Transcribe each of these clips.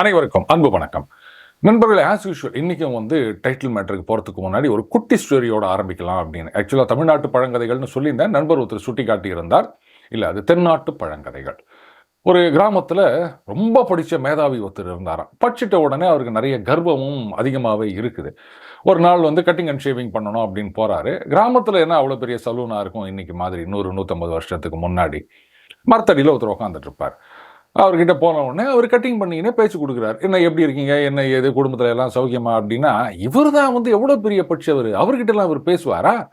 அனைவருக்கும் அன்பு வணக்கம். நண்பர்களே ஆஸ் யூஷுவல் இன்றைக்கும் வந்து டைட்டில் மேட்டருக்கு போகிறதுக்கு முன்னாடி ஒரு குட்டி ஸ்டோரியோட ஆரம்பிக்கலாம் அப்படின்னு. ஆக்சுவலாக தமிழ்நாட்டு பழங்கதைகள்னு சொல்லியிருந்தேன் நண்பர் ஒருத்தர் சுட்டி காட்டியிருந்தார் இல்லை அது தென்னாட்டு பழங்கதைகள். ஒரு கிராமத்தில் ரொம்ப படித்த மேதாவி ஒருத்தர் இருந்தாராம். படிச்சிட்ட உடனே அவருக்கு நிறைய கர்வமும் அதிகமாகவே இருக்குது. ஒரு நாள் வந்து கட்டிங் அண்ட் ஷேவிங் பண்ணணும் அப்படின்னு போகிறாரு கிராமத்தில் என்ன அவ்வளோ பெரிய சலூனாக இருக்கும் இன்னைக்கு மாதிரி நூறு நூற்றம்பது வருஷத்துக்கு முன்னாடி. மரத்தடியில் ஒருத்தர் உட்காந்துட்டு இருப்பார் அவர்கிட்ட போன உடனே அவர் கட்டிங் பண்ணிக்கினே பேச்சு கொடுக்குறாரு. என்ன எப்படி இருக்கீங்க? என்ன ஏது குடும்பத்தில் எல்லாம் சௌக்கியமா? அப்படின்னா இவர் தான் வந்து எவ்வளோ பெரிய பட்சவர் அவர்கிட்டலாம் இவர் பேசுவாரா?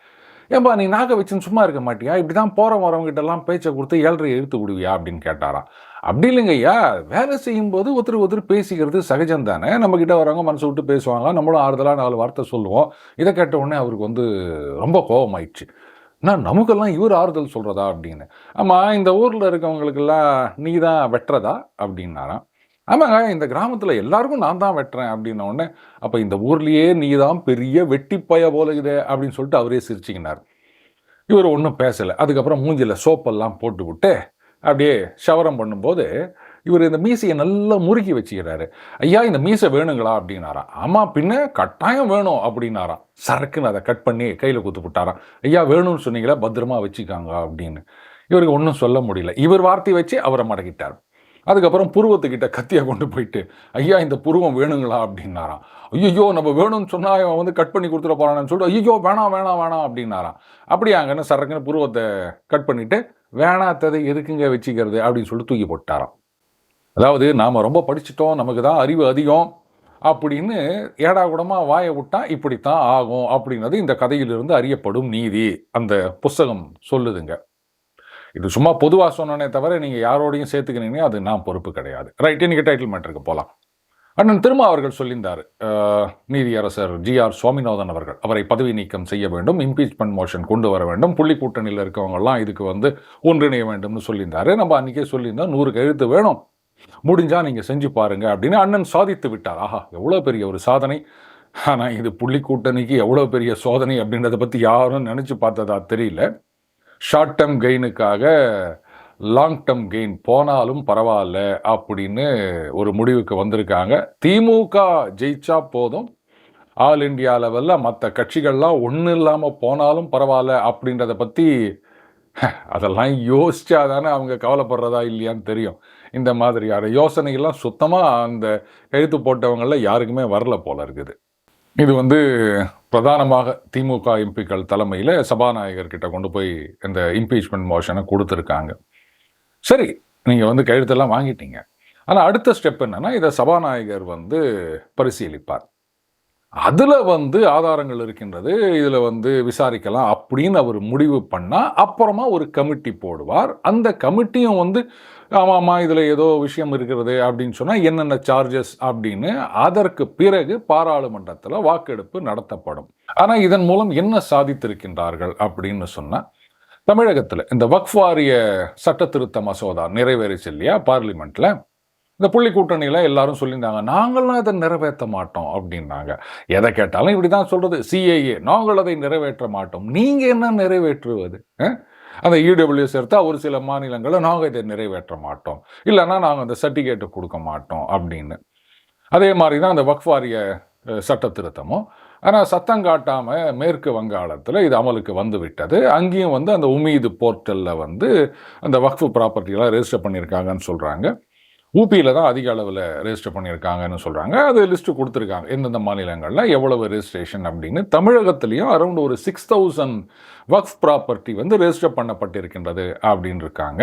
ஏன்பா நீ நாக வச்சுன்னு சும்மா இருக்க மாட்டியா? இப்படி தான் போகிற வரவங்ககிட்ட எல்லாம் பேச்சை கொடுத்து ஏழரை எழுத்து விடுவியா? அப்படின்னு கேட்டாராம். அப்படி இல்லைங்க ஐயா. வேலை செய்யும்போது ஒருத்தர் ஒருத்தர் பேசிக்கிறது சகஜம் தானே நம்மக்கிட்ட வரவங்க மனசு விட்டு பேசுவாங்க. நம்மளும் ஆறுதலாக நாலு வார்த்தை சொல்லுவோம். இதை கேட்ட உடனே அவருக்கு வந்து ரொம்ப கோபமாயிடுச்சு. நான் நமக்கெல்லாம் இவர் ஆறுதல் சொல்கிறதா அப்படின்னு. ஆமாம் இந்த ஊரில் இருக்கவங்களுக்கெல்லாம் நீ தான் வெட்டுறதா? அப்படின்னாராம். ஆமாங்க இந்த கிராமத்தில் எல்லாருக்கும் நான் தான் வெட்டுறேன் அப்படின்ன உடனே அப்போ இந்த ஊர்லேயே நீ தான் பெரிய வெட்டிப்பய போல இது அப்படின்னு சொல்லிட்டு அவரே சிரிச்சிக்கினார். இவர் ஒன்றும் பேசலை. அதுக்கப்புறம் மூஞ்சியில் சோப்பெல்லாம் போட்டு விட்டு அப்படியே ஷவரம் பண்ணும்போது இவர் இந்த மீசையை நல்லா முறுக்கி வச்சுக்கிறாரு. ஐயா இந்த மீசை வேணுங்களா? அப்படின்னாராம் ஆமாம் பின்ன கட்டாயம் வேணும் அப்படின்னாராம் சரக்குன்னு அதை கட் பண்ணி கையில் குத்து விட்டாராம். ஐயா வேணும்னு சொன்னீங்களா? பத்திரமா வச்சுக்காங்க அப்படின்னு. இவருக்கு ஒன்றும் சொல்ல முடியல. இவர் வார்த்தை வச்சு அவரை மடக்கிட்டார். அதுக்கப்புறம் புருவத்துக்கிட்ட கத்தியை கொண்டு போயிட்டு ஐயா இந்த புருவம் வேணுங்களா? அப்படின்னாராம். ஐயோ நம்ம வேணும்னு சொன்னால் அவன் வந்து கட் பண்ணி கொடுத்துட போறான்னு சொல்லிட்டு ஐயோ வேணாம் வேணாம் வேணாம் அப்படின்னாராம். அப்படியாங்கன்னு சரக்குன்னு புருவத்தை கட் பண்ணிவிட்டு வேணாத்ததை எதுக்குங்க வச்சுக்கிறது? அப்படின்னு சொல்லிட்டு தூக்கி போட்டாராம். அதாவது நாம் ரொம்ப படிச்சிட்டோம் நமக்கு தான் அறிவு அதிகம் அப்படின்னு ஏடா கூடமாக வாயை விட்டால் இப்படித்தான் ஆகும் அப்படின்றது இந்த கதையிலிருந்து அறியப்படும் நீதி. அந்த புஸ்தகம் சொல்லுதுங்க. இது சும்மா பொதுவாக சொன்னனே தவிர நீங்கள் யாரோடையும் சேர்த்துக்கினீங்க அது நான் பொறுப்பு கிடையாது. ரைட் இன்னைக்கு டைட்டில் மேட்டருக்கு போகலாம் அண்ணன் திரும்ப அவர்கள் சொல்லியிருந்தார். நீதியரசர் ஜி ஆர் சுவாமிநாதன் அவர்கள் அவரை பதவி நீக்கம் செய்ய வேண்டும் இம்பீச்மெண்ட் மோஷன் கொண்டு வர வேண்டும் புள்ளி கூட்டணியில் இருக்கவங்கெல்லாம் இதுக்கு வந்து ஒன்றிணைய வேண்டும்னு சொல்லியிருந்தாரு. நம்ம அன்றைக்கே சொல்லியிருந்தோம் நூறு கழுத்து வேணும். முடிஞ்சால் நீங்கள் செஞ்சு பாருங்க அப்படின்னு அண்ணன் சாதித்து விட்டார். ஆஹா எவ்வளோ பெரிய ஒரு சாதனை. ஆனால் இது புள்ளி கூட்டணிக்கு எவ்வளோ பெரிய சோதனை அப்படின்றத பற்றி யாரும் நினச்சி பார்த்ததா தெரியல. ஷார்ட் டேர்ம் கெயினுக்காக லாங் டேர்ம் கெயின் போனாலும் பரவாயில்ல அப்படின்னு ஒரு முடிவுக்கு வந்திருக்காங்க. திமுக ஜெயிச்சா போதும். ஆல் இந்தியா லெவலில் மற்ற கட்சிகள்லாம் ஒன்றும் இல்லாமல் போனாலும் பரவாயில்ல அப்படின்றத பற்றி அதெல்லாம் யோசிச்சா தானே அவங்க கவலைப்படுறதா இல்லையான்னு தெரியும். இந்த மாதிரியான யோசனைகள்லாம் சுத்தமாக அந்த எழுத்து போட்டவங்களில் யாருக்குமே வரல போல இருக்குது. இது வந்து பிரதானமாக திமுக எம்பிக்கள் தலைமையில் சபாநாயகர்கிட்ட கொண்டு போய் இந்த இம்பீச்மெண்ட் மோஷனை கொடுத்துருக்காங்க. சரி நீங்கள் வந்து கையெழுத்தெல்லாம் வாங்கிட்டீங்க. ஆனால் அடுத்த ஸ்டெப் என்னன்னா இதை சபாநாயகர் வந்து பரிசீலிப்பார். அதில் வந்து ஆதாரங்கள் இருக்கின்றது. இதில் வந்து விசாரிக்கலாம் அப்படின்னு அவர் முடிவு பண்ணால் அப்புறமா ஒரு கமிட்டி போடுவார். அந்த கமிட்டியும் வந்து ஆமாம்மா இதில் ஏதோ விஷயம் இருக்கிறது அப்படின்னு சொன்னால் என்னென்ன சார்ஜஸ் அப்படின்னு அதற்கு பிறகு பாராளுமன்றத்தில் வாக்கெடுப்பு நடத்தப்படும். ஆனால் இதன் மூலம் என்ன சாதித்திருக்கின்றார்கள் அப்படின்னு சொன்னால் தமிழகத்தில் இந்த வக்ஃப் வாரிய சட்ட திருத்த மசோதா நிறைவேறிச்சு இல்லையா பார்லிமெண்ட்டில் இந்த புள்ளி கூட்டணியில் எல்லாரும் சொல்லியிருந்தாங்க நாங்களாம் இதை நிறைவேற்ற மாட்டோம் அப்படின்னாங்க. எதை கேட்டாலும் இப்படி தான் சொல்கிறது சிஏஏ நாங்கள் அதை நிறைவேற்ற மாட்டோம். நீங்கள் என்ன நிறைவேற்றுவது? அந்த இடபிள்யூஎஸ் எடுத்தா ஒரு சில மாநிலங்களில் நாங்கள் இதை நிறைவேற்ற மாட்டோம். இல்லைன்னா நாங்கள் அந்த சர்டிஃபிகேட்டை கொடுக்க மாட்டோம் அப்படின்னு. அதே மாதிரி தான் அந்த வக்ஃபாரிய சட்ட திருத்தமும் ஆனால் சத்தம் காட்டாமல் மேற்கு வங்காளத்தில் இது அமலுக்கு வந்து விட்டது. அங்கேயும் வந்து அந்த உமீது போர்ட்டலில் வந்து அந்த வக்ஃபு ப்ராப்பர்ட்டியெல்லாம் ரெஜிஸ்டர் பண்ணியிருக்காங்கன்னு சொல்கிறாங்க ஊபியில் தான் அதிக அளவில் ரெஜிஸ்டர் பண்ணியிருக்காங்கன்னு சொல்கிறாங்க அது லிஸ்ட்டு கொடுத்துருக்காங்க. எந்தெந்த மாநிலங்களில் எவ்வளவு ரெஜிஸ்ட்ரேஷன் அப்படின்னு தமிழகத்துலேயும் அரௌண்ட் ஒரு சிக்ஸ் தௌசண்ட் வக்ஃப் ப்ராப்பர்ட்டி வந்து ரெஜிஸ்டர் பண்ணப்பட்டிருக்கின்றது அப்படின்னு இருக்காங்க.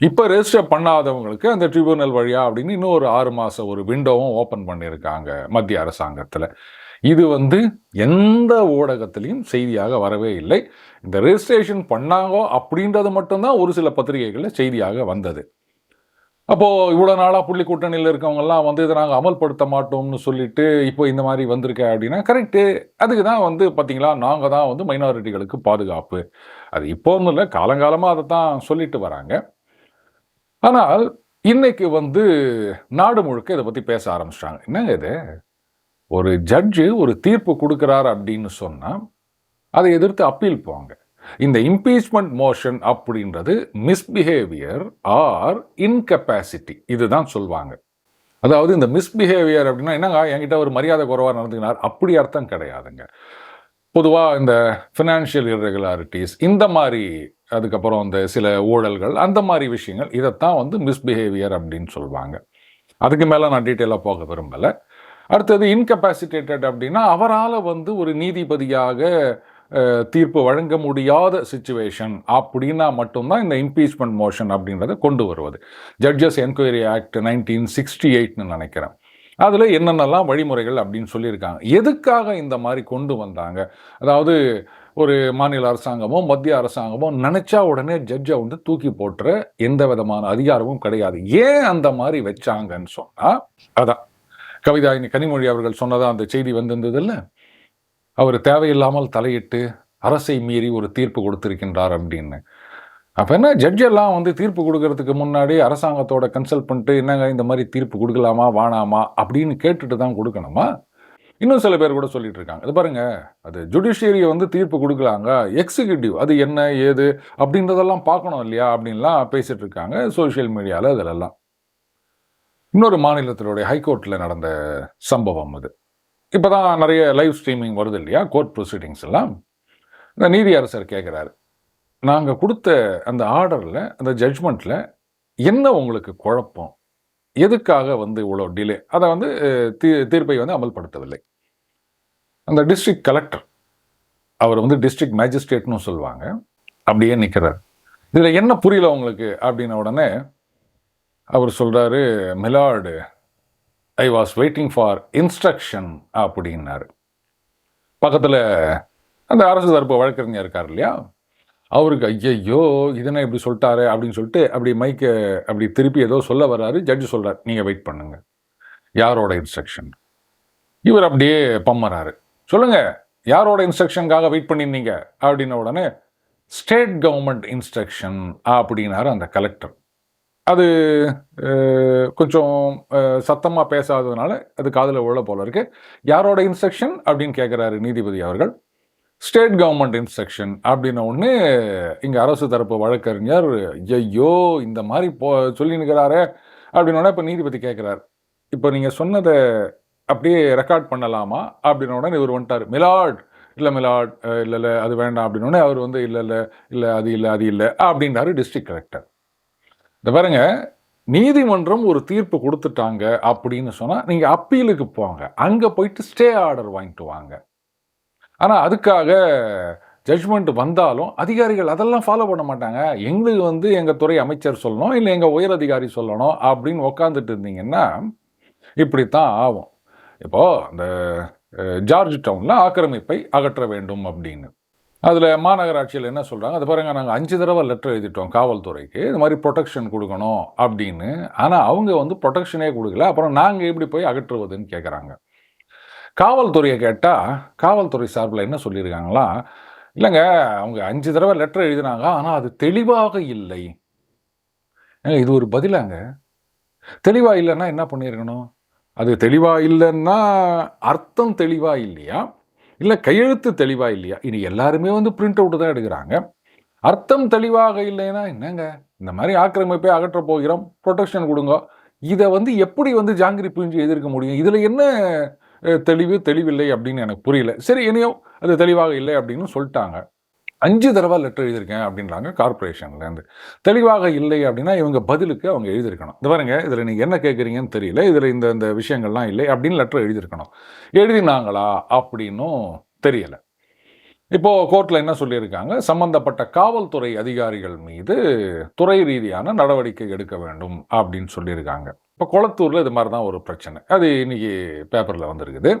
இப்போ ரெஜிஸ்டர் பண்ணாதவங்களுக்கு அந்த ட்ரிபியூனல் வழியாக அப்படின்னு இன்னும் ஒரு ஆறு மாதம் ஒரு விண்டோவும் ஓப்பன் பண்ணியிருக்காங்க மத்திய அரசாங்கத்தில். இது வந்து எந்த ஊடகத்திலையும் செய்தியாக வரவே இல்லை. இந்த ரெஜிஸ்ட்ரேஷன் பண்ணாங்கோ அப்படின்றது மட்டும்தான் ஒரு சில பத்திரிகைகளில் செய்தியாக வந்தது. அப்போது இவ்வளோ நாளாக புள்ளி கூட்டணியில் இருக்கவங்கெல்லாம் வந்து இதை நாங்கள் அமல்படுத்த மாட்டோம்னு சொல்லிட்டு இப்போ இந்த மாதிரி வந்திருக்க அப்படின்னா கரெக்டு அதுக்கு தான் வந்து பார்த்திங்களா நாங்கள் தான் வந்து மைனாரிட்டிகளுக்கு பாதுகாப்பு. அது இப்போன்னு இல்லை காலங்காலமாக அதை தான் சொல்லிட்டு வராங்க. ஆனால் இன்னைக்கு வந்து நாடு முழுக்க இதை பற்றி பேச ஆரம்பிச்சிட்டாங்க. என்னங்க இது? ஒரு ஜட்ஜு ஒரு தீர்ப்பு கொடுக்குறாரு அப்படின்னு சொன்னால் அதை எதிர்த்து அப்பீல் போவாங்க இந்த இம்பீச்மெண்ட் மோஷன் அப்படின்றது மிஸ்பிஹேவியர் ஆர் இன்கெப்பாசிட்டி இதுதான் சொல்லுவாங்க அதாவது இந்த மிஸ்பிஹேவியர் அப்படின்னா என்னங்க? என்கிட்ட ஒரு மரியாதை குறைவாக நடந்துக்கினார். அப்படி அர்த்தம் கிடையாதுங்க. பொதுவாக இந்த ஃபினான்ஷியல் இர்ரெகுலாரிட்டிஸ் இந்த மாதிரி அதுக்கப்புறம் இந்த சில ஊழல்கள் அந்த மாதிரி விஷயங்கள் இதைத்தான் வந்து மிஸ்பிஹேவியர் அப்படின்னு சொல்லுவாங்க அதுக்கு மேலே நான் டீட்டெயிலாக போக விரும்பலை. அடுத்தது இன்கெப்பாசிட்டேட்டட் அப்படின்னா அவரால் வந்து ஒரு நீதிபதியாக தீர்ப்பு வழங்க முடியாத சுச்சுவேஷன் அப்படின்னா மட்டும்தான் இந்த இம்பீச்மெண்ட் மோஷன் அப்படின்றத கொண்டு வருவது. Judges enquiry act nineteen sixty எயிட்னு நினைக்கிறேன். அதில் என்னென்னலாம் வழிமுறைகள் அப்படின்னு சொல்லியிருக்காங்க. எதுக்காக இந்த மாதிரி கொண்டு வந்தாங்க? அதாவது ஒரு மாநில அரசாங்கமோ மத்திய அரசாங்கமோ நினச்சா உடனே ஜட்ஜை வந்து தூக்கி போட்டுற எந்த விதமான அதிகாரமும் கிடையாது. ஏன் அந்த மாதிரி வச்சாங்கன்னு சொன்னா அதான். கவிதாயினி கனிமொழி அவர்கள் சொன்னதாக அந்த செய்தி வந்திருந்தது இல்லை? அவர் தேவையில்லாமல் தலையிட்டு அரசை மீறி ஒரு தீர்ப்பு கொடுத்திருக்கின்றார் அப்படின்னு. அப்போ என்ன ஜட்ஜ் எல்லாம் வந்து தீர்ப்பு கொடுக்கறதுக்கு முன்னாடி அரசாங்கத்தோட கன்சல்ட் பண்ணிட்டு என்னங்க இந்த மாதிரி தீர்ப்பு கொடுக்கலாமா வானாமா அப்படின்னு கேட்டுட்டு தான் கொடுக்கணுமா? இன்னும் சில பேர் கூட சொல்லிட்டு இருக்காங்க. இது பாருங்க அது ஜுடிஷியரியை வந்து தீர்ப்பு கொடுக்கலாங்க எக்ஸிக்யூட்டிவ் அது என்ன ஏது அப்படின்றதெல்லாம் பார்க்கணும் இல்லையா அப்படின்லாம் பேசிட்டு இருக்காங்க சோஷியல் மீடியாவில் அதிலெல்லாம் இன்னொரு மாநிலத்தினுடைய ஹைகோர்ட்டில் நடந்த சம்பவம் அது. இப்போ தான் நிறைய லைவ் ஸ்ட்ரீமிங் வருது இல்லையா? கோர்ட் ப்ரொசீடிங்ஸ் எல்லாம். இந்த நீதியரசர் கேட்குறாரு நாங்கள் கொடுத்த அந்த ஆர்டரில் அந்த ஜட்ஜ்மெண்ட்டில் என்ன உங்களுக்கு குழப்பம்? எதுக்காக வந்து இவ்வளோ டிலே அதை வந்து தீ தீர்ப்பை வந்து அமல்படுத்தவில்லை. அந்த டிஸ்ட்ரிக்ட் கலெக்டர் அவர் வந்து டிஸ்ட்ரிக்ட் மேஜிஸ்ட்ரேட்னு சொல்லுவாங்க. அப்படியே நிற்கிறார் இதில் என்ன புரியல உங்களுக்கு? அப்படின்ன உடனே அவர் சொல்கிறாரு milord I was waiting for instruction அப்படின்னாரு. பக்கத்தில் அந்த அரசு தரப்பு வழக்கறிஞர் இருக்கார் இல்லையா? அவருக்கு ஐயையோ இதனை இப்படி சொல்லிட்டாரு அப்படின்னு சொல்லிட்டு அப்படி மைக்கை அப்படி திருப்பி ஏதோ சொல்ல வர்றாரு. ஜட்ஜு சொல்கிறார் நீங்கள் வெயிட் பண்ணுங்க. யாரோட இன்ஸ்ட்ரக்ஷன் இவர் அப்படியே பம்மறாரு. சொல்லுங்கள் யாரோட இன்ஸ்ட்ரக்ஷனுக்காக வெயிட் பண்ணியிருந்தீங்க? அப்படின்ன உடனே ஸ்டேட் கவர்மெண்ட் இன்ஸ்ட்ரக்ஷன் அப்படின்னாரு அந்த கலெக்டர் அது கொஞ்சம் சத்தமாக பேசாததுனால அது காதில் உள்ள போல இருக்கு. யாரோட இன்ஸ்ட்ரக்ஷன் அப்படின்னு கேட்குறாரு நீதிபதி அவர்கள். ஸ்டேட் கவர்மெண்ட் இன்ஸ்ட்ரக்ஷன் அப்படின்ன ஒன்று இங்கே அரசு தரப்பு வழக்கறிஞர் ஐயோ இந்த மாதிரி போ சொல்லினுக்கிறாரே அப்படின்னோட இப்போ நீதிபதி கேட்குறாரு இப்போ நீங்கள் சொன்னதை அப்படியே ரெக்கார்ட் பண்ணலாமா? அப்படின்ன உடனே இவர் வந்துட்டார். மிலாட்! இல்லை மிலாட் இல்லை இல்லை அது வேண்டாம் அப்படின்னோடனே அவர் வந்து இல்லை இல்லை இல்லை அது இல்லை அது இல்லை அப்படின்றாரு டிஸ்ட்ரிக்ட் கலெக்டர் இந்த பாருங்க. நீதிமன்றம் ஒரு தீர்ப்பு கொடுத்துட்டாங்க அப்படின்னு சொன்னால் நீங்கள் அப்பீலுக்கு போங்க. அங்கே போயிட்டு ஸ்டே ஆர்டர் வாங்கிட்டு வாங்க. ஆனால் அதுக்காக ஜட்ஜ்மெண்ட் வந்தாலும் அதிகாரிகள் அதெல்லாம் ஃபாலோ பண்ண மாட்டாங்க. எங்களுக்கு வந்து எங்கள் துறை அமைச்சர் சொல்லணும் இல்லை எங்கள் உயர் அதிகாரி சொல்லணும் அப்படின்னு உக்காந்துட்டு இருந்தீங்கன்னா இப்படித்தான் ஆகும். இப்போது அந்த ஜார்ஜ் டவுனில் ஆக்கிரமிப்பை அகற்ற வேண்டும் அப்படின்னு. அதில் மாநகராட்சியில் என்ன சொல்கிறாங்க அது பாருங்கள் நாங்கள் அஞ்சு தடவை லெட்டர் எழுதிட்டோம் காவல்துறைக்கு. இது மாதிரி ப்ரொடெக்ஷன் கொடுக்கணும் அப்படின்னு. ஆனால் அவங்க வந்து ப்ரொடெக்ஷனே கொடுக்கல. அப்புறம் நாங்கள் எப்படி போய் அகற்றுவதுன்னு கேட்குறாங்க காவல்துறையை கேட்டால் காவல்துறை சார்பில் என்ன சொல்லியிருக்காங்களா இல்லைங்க அவங்க அஞ்சு தடவை லெட்டர் எழுதினாங்க ஆனால் அது தெளிவாக இல்லை. ஏங்க, இது ஒரு பதிலாங்க. தெளிவாக இல்லைன்னா என்ன பண்ணியிருக்கணும்? அது தெளிவாக இல்லைன்னா அர்த்தம் தெளிவாக இல்லையா? இல்லை கையெழுத்து தெளிவாக இல்லையா? இனி எல்லாருமே வந்து பிரிண்ட் அவுட் தான் எடுக்கிறாங்க. அர்த்தம் தெளிவாக இல்லைன்னா என்னங்க? இந்த மாதிரி ஆக்கிரமிப்பை அகற்ற போகிறோம். ப்ரொடெக்ஷன் கொடுங்க. இதை வந்து எப்படி வந்து ஜாங்கிரி புரிஞ்சு எதிர்க்க முடியும்? இதில் என்ன தெளிவு தெளிவில்லை அப்படின்னு எனக்கு புரியல. சரி இனியோ அது தெளிவாக இல்லை அப்படின்னு சொல்லிட்டாங்க. அஞ்சு தடவை லெட்டர் எழுதியிருக்கேன் அப்படின்றாங்க கார்ப்பரேஷன்லேருந்து தெளிவாக இல்லை அப்படின்னா இவங்க பதிலுக்கு அவங்க எழுதியிருக்கணும். இது பாருங்க இதில் நீங்கள் என்ன கேட்குறீங்கன்னு தெரியல இதில் இந்த இந்த விஷயங்கள்லாம் இல்லை அப்படின்னு லெட்டர் எழுதியிருக்கணும். எழுதினாங்களா அப்படின்னும் தெரியலை. இப்போ கோர்ட்டில் என்ன சொல்லியிருக்காங்க? சம்பந்தப்பட்ட காவல்துறை அதிகாரிகள் மீது துறை ரீதியான நடவடிக்கை எடுக்க வேண்டும் அப்படின்னு சொல்லியிருக்காங்க. இப்போ குளத்தூரில் இது மாதிரி தான் ஒரு பிரச்சனை. அது இன்னைக்கு பேப்பரில் வந்திருக்குது.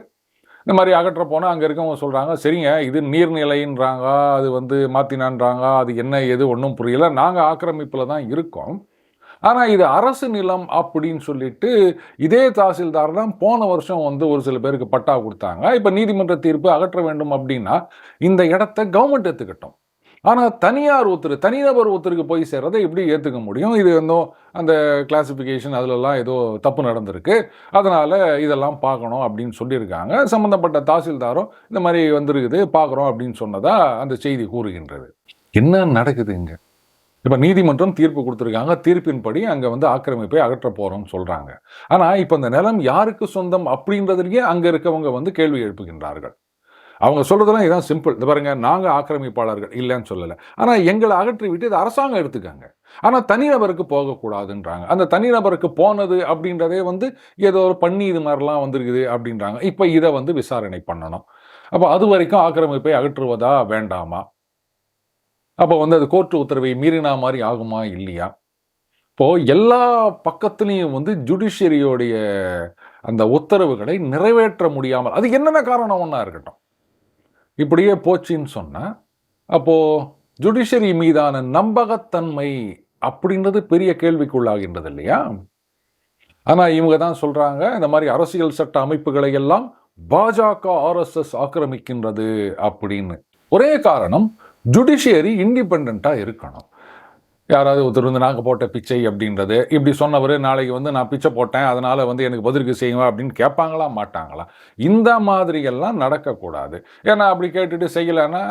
இந்த மாதிரி அகற்ற போனால் அங்கே இருக்கவங்க சொல்கிறாங்க சரிங்க இது நீர்நிலைன்றாங்க அது வந்து மாற்றினான்றாங்க அது என்ன எது ஒன்றும் புரியல. நாங்கள் ஆக்கிரமிப்பில் தான் இருக்கோம். ஆனால் இது அரசு நிலம் அப்படின்னு சொல்லிட்டு இதே தாசில்தார் தான் போன வருஷம் வந்து ஒரு சில பேருக்கு பட்டா கொடுத்தாங்க. இப்போ நீதிமன்ற தீர்ப்பு அகற்ற வேண்டும் அப்படின்னா இந்த இடத்த கவர்மெண்ட் எடுத்துக்கிட்டோம். ஆனால் தனியார் ஒருத்தர் தனிநபர் ஒருத்தருக்கு போய் சேர்றதை எப்படி ஏற்றுக்க முடியும்? இது இன்னும் அந்த கிளாசிஃபிகேஷன் அதிலெல்லாம் ஏதோ தப்பு நடந்திருக்கு. அதனால் இதெல்லாம் பார்க்கணும் அப்படின்னு சொல்லியிருக்காங்க. சம்மந்தப்பட்ட தாசில்தாரும் இந்த மாதிரி வந்திருக்குது பார்க்குறோம் அப்படின்னு சொன்னதாக அந்த செய்தி கூறுகின்றது. என்ன நடக்குது இங்கே? இப்போ நீதிமன்றம் தீர்ப்பு கொடுத்துருக்காங்க. தீர்ப்பின்படி அங்கே வந்து ஆக்கிரமிப்பை அகற்ற போகிறோம்னு சொல்கிறாங்க ஆனால் இப்போ இந்த நிலம் யாருக்கு சொந்தம் அப்படின்றதுலேயே அங்கே இருக்கவங்க வந்து கேள்வி எழுப்புகின்றார்கள். அவங்க சொல்கிறதுலாம் இதான் சிம்பிள் இந்த பாருங்க நாங்கள் ஆக்கிரமிப்பாளர்கள். இல்லைன்னு சொல்லலை. ஆனால் எங்களை அகற்றி விட்டு இது அரசாங்கம் எடுத்துக்காங்க. ஆனால் தனிநபருக்கு போகக்கூடாதுன்றாங்க. அந்த தனிநபருக்கு போனது அப்படின்றதே வந்து ஏதோ ஒரு பண்ணி இது மாதிரிலாம் வந்திருக்குது அப்படின்றாங்க. இப்போ இதை வந்து விசாரணை பண்ணணும். அப்போ அது வரைக்கும் ஆக்கிரமிப்பை அகற்றுவதா வேண்டாமா? அப்போ வந்து அது கோர்ட்டு உத்தரவை மீறினா மாதிரி ஆகுமா இல்லையா? இப்போது எல்லா பக்கத்துலேயும் வந்து ஜுடிஷியரியோடைய அந்த உத்தரவுகளை நிறைவேற்ற முடியாமல் அது என்னென்ன காரணம் ஒன்றா இருக்கட்டும். இப்படியே போச்சுன்னு சொன்னால் அப்போது ஜுடிஷியரி மீதான நம்பகத்தன்மை அப்படின்றது பெரிய கேள்விக்குள்ளாகின்றது இல்லையா? ஆனால் இவங்க தான் சொல்கிறாங்க இந்த மாதிரி அரசியல் சட்ட அமைப்புகளை எல்லாம் பாஜக ஆர்எஸ்எஸ் ஆக்கிரமிக்கின்றது அப்படின்னு. ஒரே காரணம் ஜுடிஷியரி இண்டிபெண்ட்டாக இருக்கணும். யாராவது ஒருத்தர் வந்து நாங்கள் போட்ட பிச்சை அப்படின்றது. இப்படி சொன்னவர் நாளைக்கு வந்து நான் பிச்சை போட்டேன் அதனால் வந்து எனக்கு பதிலுக்கு செய்யுங்க அப்படின்னு கேட்பாங்களா மாட்டாங்களா? இந்த மாதிரியெல்லாம் நடக்கக்கூடாது. ஏன்னா அப்படி கேட்டுட்டு செய்யலைன்னா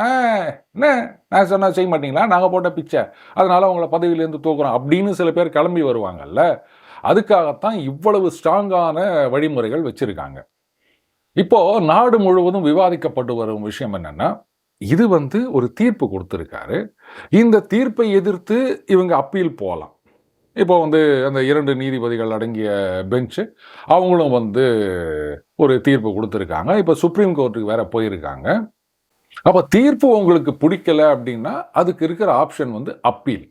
என்ன? நான் சொன்னால் செய்ய மாட்டீங்களா? நாங்கள் போட்ட பிச்சை. அதனால் உங்களை பதவியிலேருந்து தூக்குறோம் அப்படின்னு சில பேர் கிளம்பி வருவாங்கல்ல. அதுக்காகத்தான் இவ்வளவு ஸ்ட்ராங்கான வழிமுறைகள் வச்சுருக்காங்க. இப்போ நாடு முழுவதும் விவாதிக்கப்பட்டு வரும் விஷயம் என்னென்னா இது வந்து ஒரு தீர்ப்பு கொடுத்துருக்காரு. இந்த தீர்ப்பை எதிர்த்து இவங்க அப்பீல் போகலாம் இப்போ வந்து அந்த இரண்டு நீதிபதிகள் அடங்கிய பெஞ்சு அவங்களும் வந்து ஒரு தீர்ப்பு கொடுத்துருக்காங்க. இப்போ சுப்ரீம் கோர்ட்டுக்கு வேற போயிருக்காங்க. அப்போ தீர்ப்பு உங்களுக்கு பிடிக்கல அப்படின்னா அதுக்கு இருக்கிற ஆப்ஷன் வந்து அப்பீல்.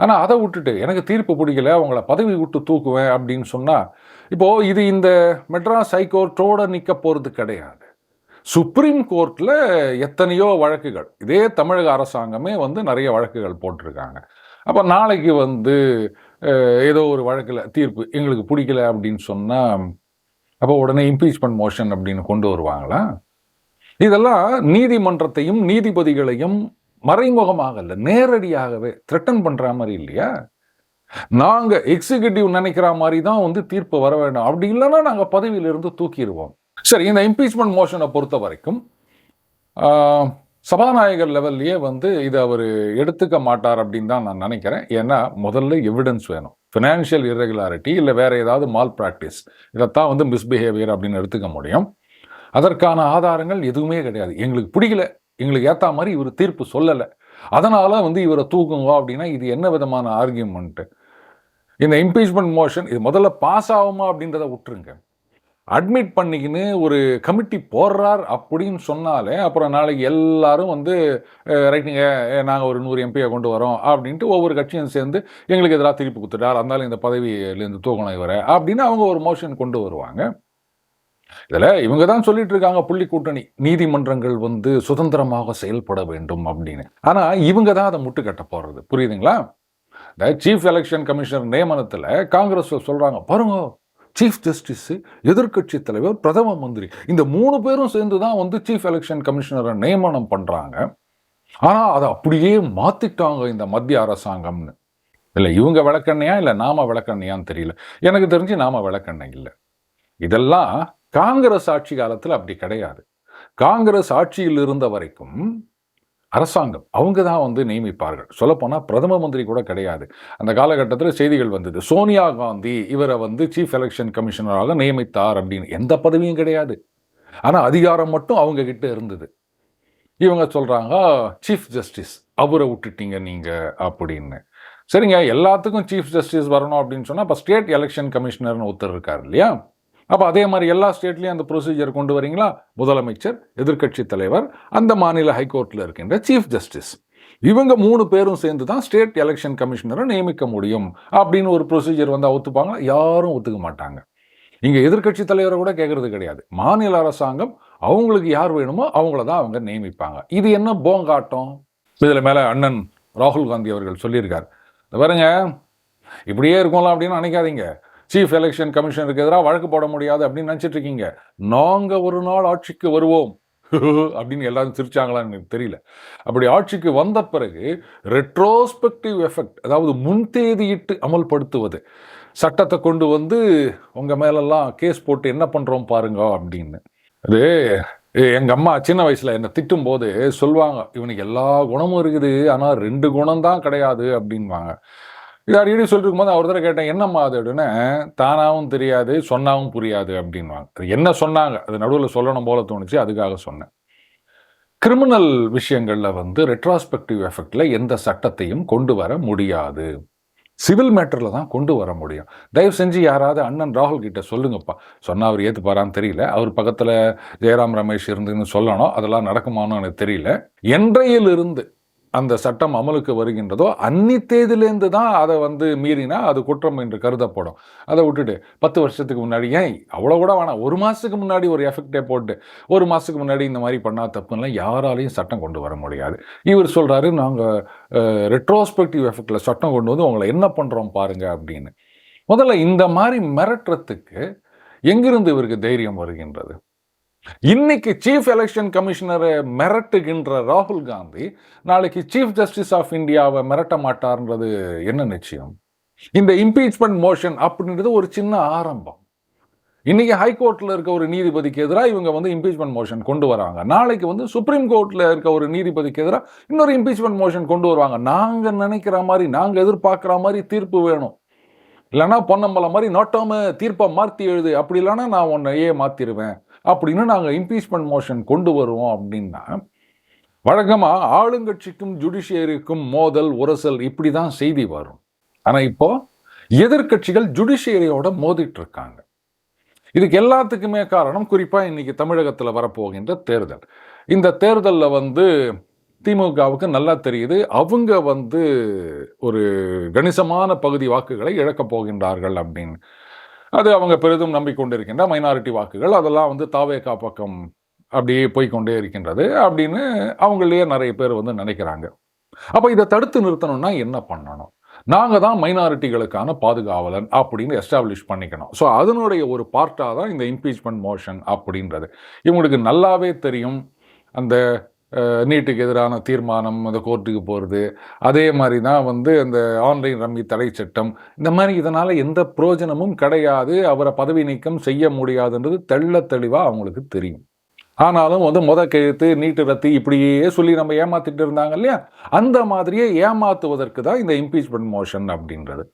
ஆனால் அதை விட்டுட்டு எனக்கு தீர்ப்பு பிடிக்கல அவங்கள பதவி விட்டு தூக்குவேன் அப்படின்னு சொன்னால் இப்போது இது இந்த மெட்ராஸ் ஹைகோர்ட்டோடு நிற்க போகிறது கிடையாது. சுப்ரீம் கோர்ட்டில் எத்தனையோ வழக்குகள். இதே தமிழக அரசாங்கமே வந்து நிறைய வழக்குகள் போட்டிருக்காங்க. அப்போ நாளைக்கு வந்து ஏதோ ஒரு வழக்கில் தீர்ப்பு எங்களுக்கு பிடிக்கல அப்படின்னு சொன்னால் அப்போ உடனே இம்பீச்மெண்ட் மோஷன் அப்படின்னு கொண்டு வருவாங்களா? இதெல்லாம் நீதிமன்றத்தையும் நீதிபதிகளையும் மறைமுகமாக இல்லை நேரடியாகவே த்ரெட்டன் பண்ணுற மாதிரி இல்லையா? நாங்கள் எக்ஸிகியூட்டிவ் நினைக்கிற மாதிரி தான் வந்து தீர்ப்பு வர வேண்டும். அப்படி இல்லைன்னா நாங்கள் பதவியிலிருந்து தூக்கிடுவோம். சரி இந்த இம்பீச்மெண்ட் மோஷனை பொறுத்த வரைக்கும் சபாநாயகர் லெவல்லையே வந்து இதை அவர் எடுத்துக்க மாட்டார் அப்படின்னு தான் நான் நினைக்கிறேன். ஏன்னா முதல்ல எவிடன்ஸ் வேணும். ஃபினான்ஷியல் இரெகுலாரிட்டி இல்லை வேறு ஏதாவது மால் ப்ராக்டிஸ் இதைத்தான் வந்து மிஸ்பிஹேவியர் அப்படின்னு எடுத்துக்க முடியும். அதற்கான ஆதாரங்கள் எதுவுமே கிடையாது. எங்களுக்கு பிடிக்கல. எங்களுக்கு ஏற்ற மாதிரி இவர் தீர்ப்பு சொல்லலை. அதனால் வந்து இவரை தூக்குங்க அப்படின்னா இது என்ன விதமான ஆர்கியூமெண்ட்டு இந்த இம்பீச்மெண்ட் மோஷன் இது முதல்ல பாஸ் ஆகுமா அப்படின்றத விட்டுருங்க. அட்மிட் பண்ணிக்கின்னு ஒரு கமிட்டி போடுறார் அப்படின்னு சொன்னாலே அப்புறம் நாளைக்கு எல்லாரும் வந்து ரைட்டுங்க நாங்கள் ஒரு நூறு எம்பியை கொண்டு வரோம் அப்படின்ட்டு ஒவ்வொரு கட்சியும் சேர்ந்து எங்களுக்கு எதிராக திருப்பி கொடுத்துட்டார் அதனால இந்த பதவியிலேருந்து தூக்கணும் இவரை அப்படின்னு அவங்க ஒரு மோஷன் கொண்டு வருவாங்க. இதில் இவங்க தான் சொல்லிட்டு இருக்காங்க புள்ளி கூட்டணி நீதிமன்றங்கள் வந்து சுதந்திரமாக செயல்பட வேண்டும் அப்படின்னு. ஆனால் இவங்க தான் அதை முட்டுக்கட்ட போடுறது. போகிறது புரியுதுங்களா? இந்த சீஃப் எலெக்ஷன் கமிஷனர் நியமனத்தில் காங்கிரஸ் சொல்கிறாங்க பாருங்க சீஃப் ஜஸ்டிஸு எதிர்க்கட்சி தலைவர் பிரதம மந்திரி இந்த மூணு பேரும் சேர்ந்து தான் வந்து சீஃப் எலெக்ஷன் கமிஷனரை நியமனம் பண்ணுறாங்க ஆனால் அதை அப்படியே மாற்றிட்டாங்க இந்த மத்திய அரசாங்கம்னு. இல்லை இவங்க விளக்கண்ணையா? இல்லை நாம விளக்கண்ணையான்னு தெரியல. எனக்கு தெரிஞ்சு நாம விளக்கண்ணை இல்லை. இதெல்லாம் காங்கிரஸ் ஆட்சி காலத்தில் அப்படி கிடையாது. காங்கிரஸ் ஆட்சியில் இருந்த வரைக்கும் அரசாங்கம் அவங்க தான் வந்து நியமிப்பார்கள். சொல்லப்போனால் பிரதம மந்திரி கூட கிடையாது. அந்த காலகட்டத்தில் செய்திகள் வந்தது. சோனியா காந்தி இவரை வந்து சீஃப் எலெக்ஷன் கமிஷனராக நியமித்தார் அப்படின்னு. எந்த பதவியும் கிடையாது. ஆனால் அதிகாரம் மட்டும் அவங்க கிட்ட இருந்தது. இவங்க சொல்கிறாங்க சீஃப் ஜஸ்டிஸ் அவரை விட்டுட்டீங்க நீங்கள் அப்படின்னு. சரிங்க எல்லாத்துக்கும் சீஃப் ஜஸ்டிஸ் வரணும் அப்படின்னு சொன்னால் இப்போ ஸ்டேட் எலெக்ஷன் கமிஷனர்னு ஒருத்தர் இருக்கார் இல்லையா? அப்போ அதே மாதிரி எல்லா ஸ்டேட்லேயும் அந்த ப்ரொசீஜர் கொண்டு வரீங்களா? முதலமைச்சர் எதிர்க்கட்சி தலைவர் அந்த மாநில ஹைகோர்ட்டில் இருக்கின்ற சீஃப் ஜஸ்டிஸ் இவங்க மூணு பேரும் சேர்ந்து தான் ஸ்டேட் எலெக்ஷன் கமிஷனரை நியமிக்க முடியும் அப்படின்னு ஒரு ப்ரொசீஜர் வந்து ஒத்துப்பாங்க யாரும் ஒத்துக்க மாட்டாங்க. இங்கே எதிர்க்கட்சி தலைவரை கூட கேட்கறது கிடையாது. மாநில அரசாங்கம் அவங்களுக்கு யார் வேணுமோ அவங்கள தான் அவங்க நியமிப்பாங்க. இது என்ன போங்காட்டம்? இதில் மேலே அண்ணன் ராகுல் காந்தி அவர்கள் சொல்லியிருக்கார். பாருங்க இப்படியே இருக்கும்ல அப்படின்னு நினைக்காதீங்க. சீஃப் எலெக்ஷன் கமிஷனருக்கு எதிராக வழக்கு போட முடியாது அப்படின்னு நினச்சிட்டு இருக்கீங்க. நாங்கள் ஒரு நாள் ஆட்சிக்கு வருவோம். அப்படின்னு எல்லாரும் சிரிச்சாங்களான்னு எனக்கு தெரியல. அப்படி ஆட்சிக்கு வந்த பிறகு ரெட்ரோஸ்பெக்டிவ் எஃபெக்ட் அதாவது முன்தேதியிட்டு அமல்படுத்துவது சட்டத்தை கொண்டு வந்து உங்கள் மேலெல்லாம் கேஸ் போட்டு என்ன பண்ணுறோம் பாருங்க அப்படின்னு. அது எங்கள் அம்மா சின்ன வயசில் என்னை திட்டும்போது சொல்லுவாங்க இவனுக்கு எல்லா குணமும் இருக்குது ஆனால் ரெண்டு குணம் தான் கிடையாது அப்படின்வாங்க இது அடிக்கடி சொல்லிட்டு போது அவர் தடவை கேட்டேன் என்னம்மா அது? அப்படின்னு. தானாகவும் தெரியாது சொன்னாவும் புரியாது அப்படின்வாங்க அது என்ன சொன்னாங்க? அது நடுவில் சொல்லணும் போல தோணுச்சு அதுக்காக சொன்னேன். கிரிமினல் விஷயங்களில் வந்து ரெட்ராஸ்பெக்டிவ் எஃபெக்டில் எந்த சட்டத்தையும் கொண்டு வர முடியாது. சிவில் மேட்டரில் தான் கொண்டு வர முடியும். தயவு செஞ்சு யாராவது அண்ணன் ராகுல் கிட்ட சொல்லுங்கப்பா. சொன்னால் அவர் ஏற்றுப்பாரான்னு தெரியல. அவர் பக்கத்தில் ஜெயராம் ரமேஷ் இருந்துன்னு சொல்லணும். அதெல்லாம் நடக்குமான்னு எனக்கு தெரியல. என்றையிலிருந்து அந்த சட்டம் அமலுக்கு வருகின்றதோ அன்னி தேதியிலேருந்து தான் அதை வந்து மீறினா அது குற்றம் என்று கருதப்படும். அதை விட்டுட்டு பத்து வருஷத்துக்கு முன்னாடி ஏன் அவ்வளோ கூட வேணாம். ஒரு மாதத்துக்கு முன்னாடி ஒரு எஃபெக்டே போட்டு ஒரு மாதத்துக்கு முன்னாடி இந்த மாதிரி பண்ணால் தப்புன்னா யாராலையும் சட்டம் கொண்டு வர முடியாது. இவர் சொல்கிறாரு நாங்கள் ரெட்ரோஸ்பெக்டிவ் எஃபெக்டில் சட்டம் கொண்டு வந்து உங்களை என்ன பண்ணுறோம் பாருங்க அப்படின்னு. முதல்ல இந்த மாதிரி மிரட்டுறதுக்கு எங்கிருந்து இவருக்கு தைரியம் வருகின்றது? இன்னைக்கு சீஃப் எலெக்ஷன் கமிஷனரை மிரட்டுகின்ற ராகுல் காந்தி நாளைக்கு சீஃப் ஜஸ்டிஸ் ஆஃப் இந்தியாவை மிரட்ட மாட்டார்ன்றது என்ன நிச்சயம்? இந்த இம்பீச்மெண்ட் மோஷன் அப்படின்றது ஒரு சின்ன ஆரம்பம். இன்னைக்கு ஹைகோர்ட்டில் இருக்க ஒரு நீதிபதிக்கு எதிராக இவங்க வந்து இம்பீச்மெண்ட் மோஷன் கொண்டு வராங்க. நாளைக்கு வந்து சுப்ரீம் கோர்ட்டில் இருக்க ஒரு நீதிபதிக்கு எதிராக இன்னொரு இம்பீச்மெண்ட் மோஷன் கொண்டு வருவாங்க. நாங்கள் நினைக்கிற மாதிரி நாங்கள் எதிர்பார்க்குற மாதிரி தீர்ப்பு வேணும். இல்லைன்னா பொன்னம்பலம் மாதிரி நோட்டாமல் தீர்ப்பை மாற்றி எழுது. அப்படி இல்லைன்னா நான் உன்னையே மாற்றிடுவேன் அப்படின்னு நாங்கள் இம்பீச்மெண்ட் மோஷன் கொண்டு வருவோம் அப்படின்னா வழக்கமாக ஆளுங்கட்சிக்கும் ஜுடிஷியரிக்கும் மோதல் உரசல் இப்படி தான் செய்தி வரும். ஆனால் இப்போ எதிர்கட்சிகள் ஜுடிஷியரியோட மோதிட்டு இருக்காங்க. இதுக்கு எல்லாத்துக்குமே காரணம் குறிப்பாக இன்னைக்கு தமிழகத்தில் வரப்போகின்ற தேர்தல். இந்த தேர்தலில் வந்து திமுகவுக்கு நல்லா தெரியுது அவங்க வந்து ஒரு கணிசமான பகுதி வாக்குகளை இழக்கப் போகின்றார்கள் அப்படின்னு. அது அவங்க பெரிதும் நம்பிக்கொண்டிருக்கின்ற மைனாரிட்டி வாக்குகள். அதெல்லாம் வந்து தாவேகா பக்கம் அப்படியே போய்க்கொண்டே இருக்கின்றது அப்படின்னு அவங்களே நிறைய பேர் வந்து நினைக்கிறாங்க. அப்போ இதை தடுத்து நிறுத்தணும்னா என்ன பண்ணணும்? நாங்கள் தான் மைனாரிட்டிகளுக்கான பாதுகாவலன் அப்படின்னு எஸ்டாப்ளிஷ் பண்ணிக்கணும். ஸோ அதனுடைய ஒரு பார்ட்டாக தான் இந்த இம்பீச்மெண்ட் மோஷன் அப்படின்றது. இவங்களுக்கு நல்லாவே தெரியும் அந்த நீட்டுக்கு எதிரான தீர்மானம் அந்த கோர்ட்டுக்கு போகிறது அதே மாதிரி தான் வந்து அந்த ஆன்லைன் ரம்மி தடை சட்டம். இந்த மாதிரி இதனால் எந்த பிரயோஜனமும் கிடையாது. அவரை பதவி நீக்கம் செய்ய முடியாதுன்றது தெள்ள தெளிவாக அவங்களுக்கு தெரியும். ஆனாலும் வந்து முத கழுத்து நீட்டு ரத்து இப்படியே சொல்லி நம்ம ஏமாத்திட்டு இருந்தாங்க இல்லையா? அந்த மாதிரியே ஏமாத்துவதற்கு தான் இந்த இம்பீச்மெண்ட் மோஷன் அப்படின்றது.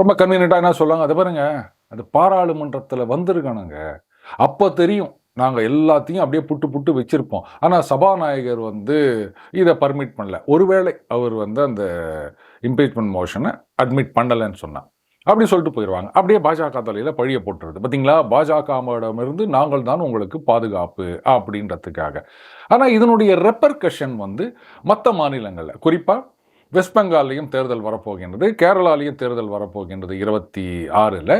ரொம்ப கன்வீனியண்ட்டாக என்ன சொல்லுவாங்க? அதை பாருங்க அது பாராளுமன்றத்தில் வந்திருக்கணுங்க. அப்போ தெரியும். நாங்கள் எல்லாத்தையும் அப்படியே புட்டு புட்டு வச்சுருப்போம். ஆனால் சபாநாயகர் வந்து இதை பர்மிட் பண்ணல. ஒருவேளை அவர் வந்து அந்த இம்பீச்மெண்ட் மோஷனை அட்மிட் பண்ணலைன்னு சொன்னார் அப்படி சொல்லிட்டு போயிடுவாங்க அப்படியே பாஜக தலையில் பழிய போட்டுருது பார்த்தீங்களா பாஜகவிடமிருந்து நாங்கள் தான் உங்களுக்கு பாதுகாப்பு அப்படின்றதுக்காக. ஆனால் இதனுடைய ரெப்பர்கஷன் வந்து மற்ற மாநிலங்களில். குறிப்பாக வெஸ்ட் பெங்கால்லையும் தேர்தல் வரப்போகின்றது கேரளாலையும் தேர்தல் வரப்போகின்றது இருபத்தி ஆறில்.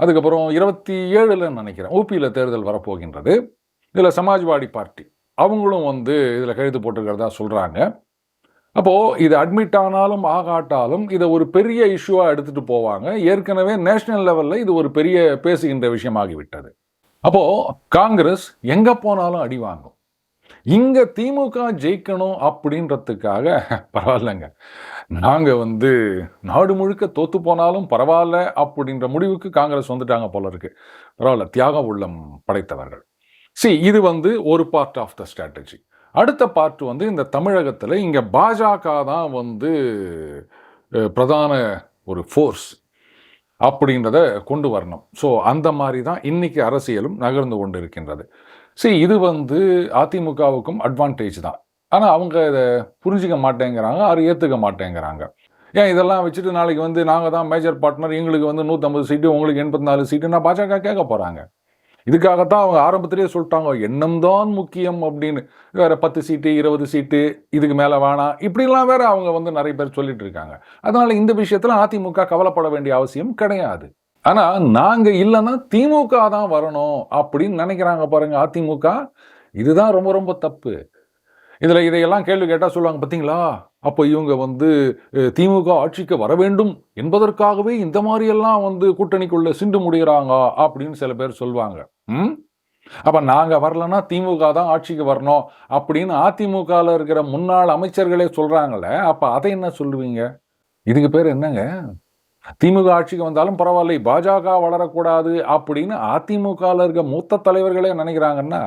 அதுக்கப்புறம் இருபத்தி ஏழில் நினைக்கிறேன் ஓபியில் தேர்தல் வரப்போகின்றது. இதில் சமாஜ்வாடி பார்ட்டி அவங்களும் வந்து இதில் கழுத்து போட்டுருக்கிறதா சொல்கிறாங்க அப்போது இது அட்மிட் ஆனாலும் ஆகாட்டாலும் இதை ஒரு பெரிய இஷ்யூவாக எடுத்துகிட்டு போவாங்க. ஏற்கனவே நேஷனல் லெவலில் இது ஒரு பெரிய பேசுகின்ற விஷயமாகிவிட்டது. அப்போது காங்கிரஸ் எங்கே போனாலும் அடி வாங்கும். இங்கே திமுக ஜெயிக்கணும் அப்படின்றதுக்காக பரவாயில்லைங்க. நாங்கள் வந்து நாடு முழுக்க தோத்து போனாலும் பரவாயில்ல அப்படின்ற முடிவுக்கு காங்கிரஸ் வந்துட்டாங்க போல இருக்கு. பரவாயில்ல தியாக உள்ளம் படைத்தவர்கள். சி இது வந்து ஒரு பார்ட் ஆஃப் த ஸ்ட்ராட்டஜி அடுத்த பார்ட் வந்து இந்த தமிழகத்தில் இங்கே பாஜக தான் வந்து பிரதான ஒரு ஃபோர்ஸ் அப்படின்றத கொண்டு வரணும். ஸோ அந்த மாதிரி தான் இன்னைக்கு அரசியலும் நகர்ந்து கொண்டு இருக்கின்றது சரி இது வந்து அதிமுகவுக்கும் அட்வான்டேஜ் தான். ஆனால் அவங்க இதை புரிஞ்சிக்க மாட்டேங்கிறாங்க அது ஏற்றுக்க மாட்டேங்கிறாங்க. ஏன் இதெல்லாம் வச்சுட்டு நாளைக்கு வந்து நாங்கள் தான் மேஜர் பார்ட்னர் எங்களுக்கு வந்து நூற்றம்பது சீட்டு உங்களுக்கு எண்பத்தி நாலு சீட்டுன்னா பாஜக கேட்க போகிறாங்க இதுக்காகத்தான் அவங்க ஆரம்பத்திலேயே சொல்லிட்டாங்க எண்ணம் தான் முக்கியம் அப்படின்னு. வேற பத்து சீட்டு இருபது சீட்டு இதுக்கு மேலே வேணாம். இப்படிலாம் வேற அவங்க வந்து நிறைய பேர் சொல்லிட்டு இருக்காங்க. அதனால இந்த விஷயத்தில் அதிமுக கவலைப்பட வேண்டிய அவசியம் கிடையாது. ஆனால் நாங்கள் இல்லைன்னா திமுக தான் வரணும் அப்படின்னு நினைக்கிறாங்க பாருங்க அதிமுக. இதுதான் ரொம்ப ரொம்ப தப்பு. இதில் இதையெல்லாம் கேள்வி கேட்டால் சொல்லுவாங்க பார்த்தீங்களா? அப்போ இவங்க வந்து திமுக ஆட்சிக்கு வர வேண்டும் என்பதற்காகவே இந்த மாதிரியெல்லாம் வந்து கூட்டணிக்குள்ளே சிண்டு முடிகிறாங்க அப்படின்னு சில பேர் சொல்லுவாங்க ம்? அப்போ நாங்கள் வரலன்னா திமுக தான் ஆட்சிக்கு வரணும் அப்படின்னு அதிமுகவில் இருக்கிற முன்னாள் அமைச்சர்களே சொல்கிறாங்களே அப்போ அதை என்ன சொல்லுவீங்க? இதுக்கு பேர் என்னங்க? திமுக ஆட்சிக்கு வந்தாலும் பரவாயில்லை பாஜக வளரக்கூடாது அப்படின்னு அதிமுகவில் இருக்க மூத்த தலைவர்களே நினைக்கிறாங்கன்னா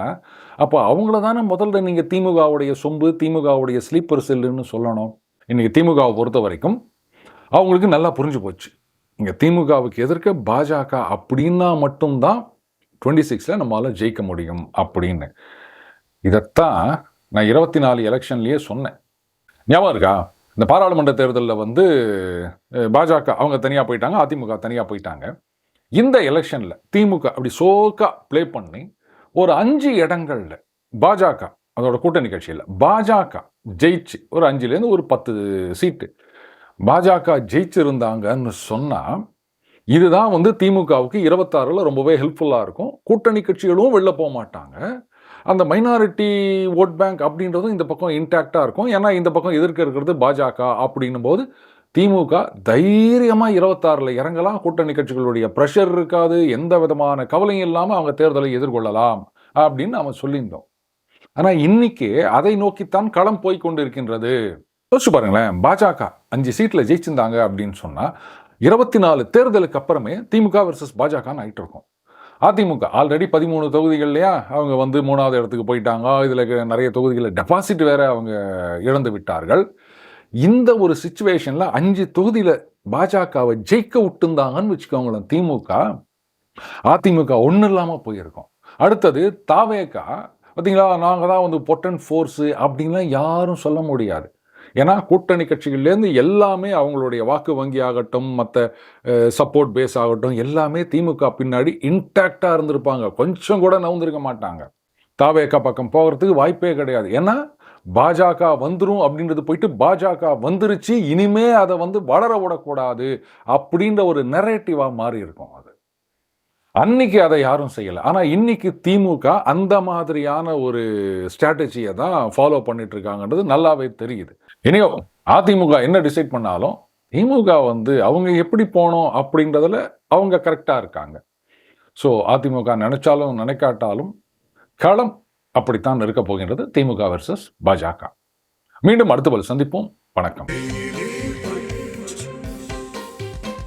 அப்போ அவங்கள தானே முதல்ல நீங்கள் திமுகவுடைய சொம்பு திமுகவுடைய ஸ்லீப்பர் செல்லுன்னு சொல்லணும். இன்றைக்கி திமுகவை பொறுத்த வரைக்கும் அவங்களுக்கு நல்லா புரிஞ்சு போச்சு. இங்கே திமுகவுக்கு எதிர்க்க பாஜக அப்படின்னா மட்டும்தான் டுவெண்ட்டி சிக்ஸில் நம்மளால் ஜெயிக்க முடியும் அப்படின்னு. இதைத்தான் நான் இருபத்தி நாலு எலெக்ஷன்லேயே சொன்னேன். ஞாபகம் இருக்கா? இந்த பாராளுமன்ற தேர்தலில் வந்து பாஜக அவங்க தனியாக போயிட்டாங்க அதிமுக தனியாக போயிட்டாங்க. இந்த எலெக்ஷனில் திமுக அப்படி சோக்கா ப்ளே பண்ணி ஒரு அஞ்சு இடங்கள்ல பாஜக அதோட கூட்டணி கட்சியில் பாஜக ஜெயிச்சு ஒரு அஞ்சுலேருந்து ஒரு பத்து சீட்டு. பாஜக ஜெயிச்சிருந்தாங்கன்னு சொன்னால் இதுதான் வந்து திமுகவுக்கு இருபத்தாறில் ரொம்பவே ஹெல்ப்ஃபுல்லாக இருக்கும். கூட்டணி கட்சிகளும் வெளில போக மாட்டாங்க. அந்த மைனாரிட்டி ஓட் பேங்க் அப்படின்றதும் இந்த பக்கம் இன்டாக்டாக இருக்கும். ஏன்னா இந்த பக்கம் எதிர்க்க இருக்கிறது பாஜக அப்படின்னும் போது திமுக தைரியமாக இருபத்தாறில் இறங்கலாம். கூட்டணி கட்சிகளுடைய ப்ரெஷர் இருக்காது. எந்த விதமான கவலையும் இல்லாமல் அவங்க தேர்தலை எதிர்கொள்ளலாம் அப்படின்னு நம்ம சொல்லியிருந்தோம். ஆனால் இன்னைக்கு அதை நோக்கித்தான் களம் போய் கொண்டு இருக்கின்றது யோசிச்சு பாருங்களேன். பாஜக அஞ்சு சீட்டில் ஜெயிச்சிருந்தாங்க அப்படின்னு சொன்னால் இருபத்தி நாலு தேர்தலுக்கு அப்புறமே திமுக வர்சஸ் பாஜகன்னு ஆகிட்டு இருக்கும். அதிமுக ஆல்ரெடி பதிமூணு தொகுதிகள்லையா அவங்க வந்து மூணாவது இடத்துக்கு போயிட்டாங்க. இதில் நிறைய தொகுதிகளில் டெபாசிட் வேற அவங்க இழந்து விட்டார்கள். இந்த ஒரு சுச்சுவேஷனில் அஞ்சு தொகுதியில் பாஜகவை ஜெயிக்க விட்டுருந்தாங்கன்னு வச்சுக்கோங்களேன் திமுக அதிமுக ஒன்றும் இல்லாமல் போயிருக்கோம். அடுத்தது தாவேக்கா பார்த்தீங்களா நாங்கள் தான் வந்து பொட்டன் ஃபோர்ஸு அப்படின்லாம் யாரும் சொல்ல முடியாது. ஏன்னா கூட்டணி கட்சிகள்லேருந்து எல்லாமே அவங்களுடைய வாக்கு வங்கி ஆகட்டும் மற்ற சப்போர்ட் பேஸ் ஆகட்டும் எல்லாமே திமுக பின்னாடி இன்டாக்டாக இருந்திருப்பாங்க. கொஞ்சம் கூட நவுந்திருக்க மாட்டாங்க. தாவேக்கா பக்கம் போகிறதுக்கு வாய்ப்பே கிடையாது. ஏன்னா பாஜக வந்துடும் அப்படின்றது போயிட்டு பாஜக வந்துருச்சு இனிமே அதை வந்து வளர விடக்கூடாது அப்படின்ற ஒரு நெரேட்டிவாக மாறி இருக்கும் அது. அன்னைக்கு அதை யாரும் செய்யலை. ஆனால் இன்னைக்கு திமுக அந்த மாதிரியான ஒரு ஸ்ட்ராட்டஜியை தான் ஃபாலோ பண்ணிட்டு இருக்காங்கன்றது நல்லாவே தெரியுது. இனியோ அதிமுக என்ன டிசைட் பண்ணாலும் திமுக வந்து அவங்க எப்படி போனோம் அப்படின்றதுல அவங்க கரெக்டாக இருக்காங்க. ஸோ அதிமுக நினைச்சாலும் நினைக்காட்டாலும் களம் அப்படித்தான் இருக்க போகின்றது திமுக வர்சஸ் பாஜக. மீண்டும் அடுத்த பல் சந்திப்போம். வணக்கம்.